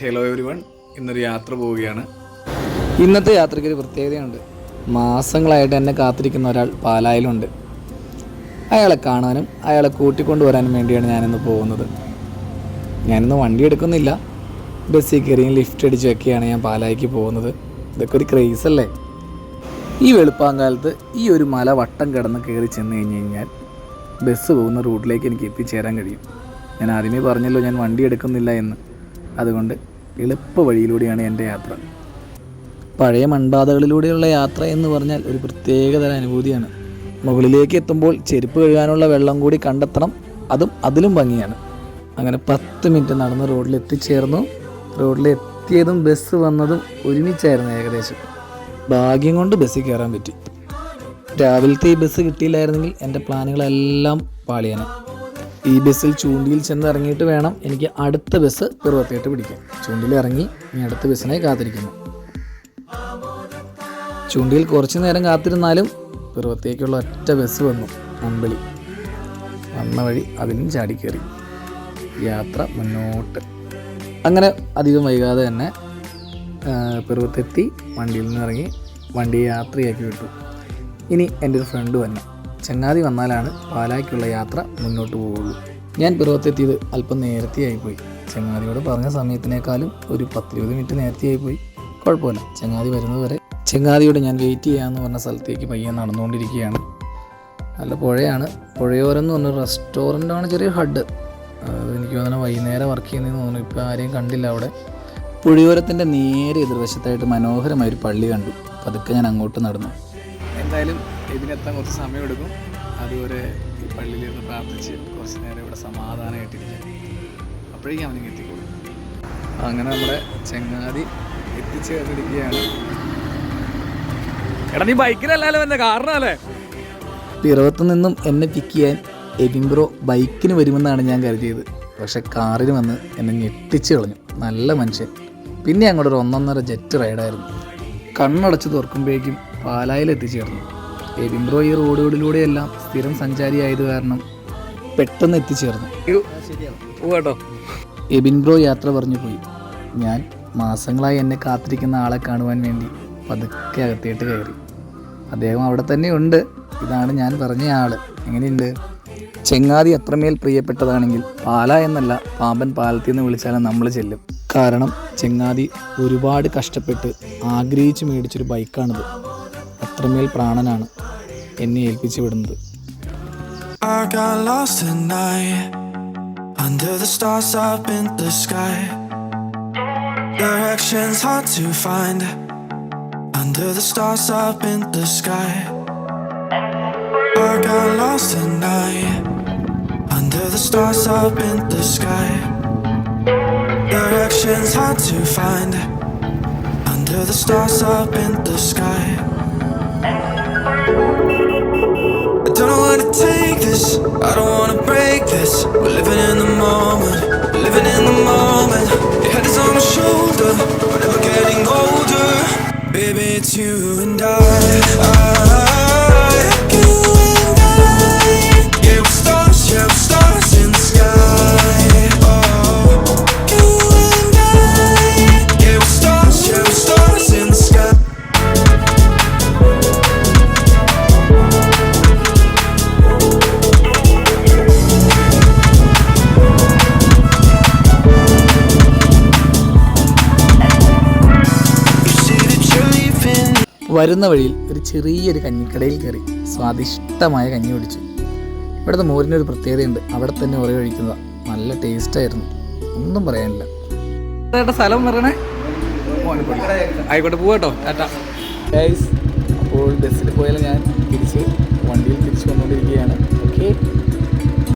Hello every one ഇന്നൊരു യാത്ര പോവുകയാണ്. ഇന്നത്തെ യാത്രയ്ക്ക് ഒരു പ്രത്യേകതയുണ്ട്. മാസങ്ങളായിട്ട് എന്നെ കാത്തിരിക്കുന്ന ഒരാൾ പാലായിലുണ്ട്. അയാളെ കാണാനും അയാളെ കൂട്ടിക്കൊണ്ടുവരാനും വേണ്ടിയാണ് ഞാനിന്ന് പോകുന്നത്. ഞാനിന്ന് വണ്ടി എടുക്കുന്നില്ല. ബസ്സിൽ കയറിയും ലിഫ്റ്റ് അടിച്ചൊക്കെയാണ് ഞാൻ പാലായിക്ക് പോകുന്നത്. ഇതൊക്കെ ഒരു ക്രേസ് അല്ലേ? ഈ വെളുപ്പാങ്കാലത്ത് ഈ ഒരു മല വട്ടം കിടന്ന് കയറി ചെന്ന് കഴിഞ്ഞ് കഴിഞ്ഞാൽ ബസ് പോകുന്ന റൂട്ടിലേക്ക് എനിക്ക് എത്തിച്ചേരാൻ കഴിയും. ഞാൻ ആദ്യമേ പറഞ്ഞല്ലോ ഞാൻ വണ്ടി എടുക്കുന്നില്ല എന്ന്. അതുകൊണ്ട് എളുപ്പ വഴിയിലൂടെയാണ് എന്റെ യാത്ര. പഴയ മൺപാതകളിലൂടെയുള്ള യാത്ര എന്ന് പറഞ്ഞാൽ ഒരു പ്രത്യേകതര അനുഭൂതിയാണ്. മുകളിലേക്ക് എത്തുമ്പോൾ ചെരുപ്പ് കഴുകാനുള്ള വെള്ളം കൂടി കണ്ടെത്തണം. അതും അതിലും ഭംഗിയാണ്. അങ്ങനെ പത്ത് മിനിറ്റ് നടന്ന് റോഡിൽ എത്തിച്ചേർന്നു. റോഡിൽ എത്തിയതും ബസ് വന്നതും ഒരുമിച്ചായിരുന്നു ഏകദേശം. ഭാഗ്യം കൊണ്ട് ബസ്സിൽ കയറാൻ പറ്റി. രാവിലത്തെ ഈ ബസ് കിട്ടിയില്ലായിരുന്നെങ്കിൽ എന്റെ പ്ലാനുകളെല്ലാം പാളിയാണ് ഈ ബസ്സിൽ ചൂണ്ടിയിൽ ചെന്ന് ഇറങ്ങിയിട്ട് വേണം എനിക്ക് അടുത്ത ബസ് പിറവത്തേട്ട് പിടിക്കാൻ. ചൂണ്ടിയിൽ ഇറങ്ങി ഇനി അടുത്ത ബസ്സിനായി കാത്തിരിക്കുന്നു. ചൂണ്ടിയിൽ കുറച്ചു നേരം കാത്തിരുന്നാലും പിറവത്തേക്കുള്ള ഒറ്റ ബസ് വന്നു അമ്പിളി. വന്ന വഴി അതിനും ചാടിക്കയറി യാത്ര മുന്നോട്ട്. അങ്ങനെ അധികം വൈകാതെ തന്നെ പിറവത്തെത്തി വണ്ടിയിൽ നിന്ന് ഇറങ്ങി വണ്ടിയെ യാത്രയാക്കി വിട്ടു. ഇനി എന്റെ ഒരു ഫ്രണ്ട് വന്നു. ചങ്ങാതി വന്നാലാണ് പാലായ്ക്കുള്ള യാത്ര മുന്നോട്ട് പോവുള്ളൂ. ഞാൻ പിറവത്തെത്തിയത് അല്പം നേരത്തെയായിപ്പോയി. ചങ്ങാതിയോട് പറഞ്ഞ സമയത്തിനേക്കാളും ഒരു പത്തിരുപത് മിനിറ്റ് നേരത്തെയായിപ്പോയി. കുഴപ്പമില്ല. ചങ്ങാതി വരുന്നതുവരെ ചങ്ങാതിയോട് ഞാൻ വെയിറ്റ് ചെയ്യാമെന്ന് പറഞ്ഞ സ്ഥലത്തേക്ക് പയ്യെ നടന്നുകൊണ്ടിരിക്കുകയാണ്. നല്ല പുഴയാണ്. പുഴയോരം എന്ന് പറഞ്ഞ റെസ്റ്റോറന്റാണ് ചെറിയ ഹഡ് എനിക്ക് തോന്നുന്നു വൈകുന്നേരം വർക്ക് ചെയ്യുന്നതെന്ന് തോന്നുന്നു. ഇപ്പോൾ ആരെയും കണ്ടില്ല അവിടെ. പുഴയോരത്തിന്റെ നേരെ എതിർവശത്തായിട്ട് മനോഹരമായ ഒരു പള്ളി കണ്ടു. പതുക്കെ ഞാൻ അങ്ങോട്ട് നടന്നു. എന്തായാലും ഇതിനെത്താൻ കുറച്ച് സമയമെടുക്കും. അതുവരെ ഈ പള്ളിയിലിരുന്ന് പ്രാർത്ഥിച്ച് കുറച്ച് നേരം ഇവിടെ സമാധാനമായിട്ടിരിക്കാം അപ്പോഴേക്കും അവനിങ്ങ് എത്തിക്കോളും. അങ്ങനെ നമ്മുടെ ചങ്ങാതി എത്തിച്ചേർന്നിരിക്കുകയാണ്. എടാ നീ ബൈക്കിലല്ലല്ലോ എന്നെ? കാരണമല്ലേ പിറവത്തു നിന്നും എന്നെ പിക്ക് ചെയ്യാൻ എബിംബ്രോ ബൈക്കിന് വരുമെന്നാണ് ഞാൻ കരുതിയത്. പക്ഷെ കാറിന് വന്ന് എന്നെ ഞെട്ടിച്ച് കളഞ്ഞു. നല്ല മനുഷ്യൻ. പിന്നെ അങ്ങോട്ട് ഒരു ഒന്നൊന്നര ജെറ്റ് റൈഡായിരുന്നു കണ്ണടച്ച് തുറക്കുമ്പോഴേക്കും പാലായിൽ എത്തിച്ചേർന്നു. എബിംബ്രോ ഈ റോഡുകളിലൂടെയെല്ലാം സ്ഥിരം സഞ്ചാരിയായത് കാരണം പെട്ടെന്ന് എത്തിച്ചേർന്നു. കേട്ടോ എബിൻബ്രോ യാത്ര പറഞ്ഞു പോയി. ഞാൻ മാസങ്ങളായി എന്നെ കാത്തിരിക്കുന്ന ആളെ കാണുവാൻ വേണ്ടി പതുക്കെ അകത്തേട്ട് കയറി. അദ്ദേഹം അവിടെ തന്നെ ഉണ്ട്. ഇതാണ് ഞാൻ പറഞ്ഞ ആൾ. എങ്ങനെയുണ്ട്? ചെങ്ങാതി അത്രമേൽ പ്രിയപ്പെട്ടതാണെങ്കിൽ പാല എന്നല്ല പാമ്പൻ പാലത്തിൽ നിന്ന് വിളിച്ചാലും നമ്മൾ ചെല്ലും. കാരണം ചെങ്ങാതി ഒരുപാട് കഷ്ടപ്പെട്ട് ആഗ്രഹിച്ച് മേടിച്ചൊരു ബൈക്കാണിത്. അത്രമേൽ പ്രാണനാണ് എന്നെ ഏൽപ്പിച്ചു വിടുന്നത് I got lost at night under the stars up in the sky. Directions hard to find under the stars up in the sky. I got lost at night under the stars up in the sky. Directions hard to find under the stars up in the sky. I don't wanna break this. We're living in the moment. We're living in the moment. Your head is on my shoulder. We're never getting older. Baby, it's you and I. വരുന്ന വഴിയിൽ ഒരു ചെറിയൊരു കഞ്ഞിക്കടയിൽ കയറി സ്വാദിഷ്ടമായ കഞ്ഞി കുടിച്ചു. ഇവിടുത്തെ മോരിനൊരു പ്രത്യേകതയുണ്ട്. അവിടെ തന്നെ ഉറ കഴിക്കുന്നത് നല്ല ടേസ്റ്റായിരുന്നു ഒന്നും പറയാനില്ല. സ്ഥലം പറയണേ? ആയിക്കോട്ടെ പോവാട്ടോ. ടാറ്റ. ഗൈസ് അപ്പോൾ ബസ്സിൽ പോയാലും ഞാൻ തിരിച്ച് വണ്ടിയിൽ തിരിച്ച് വന്നുകൊണ്ടിരിക്കുകയാണ്. ഓക്കെ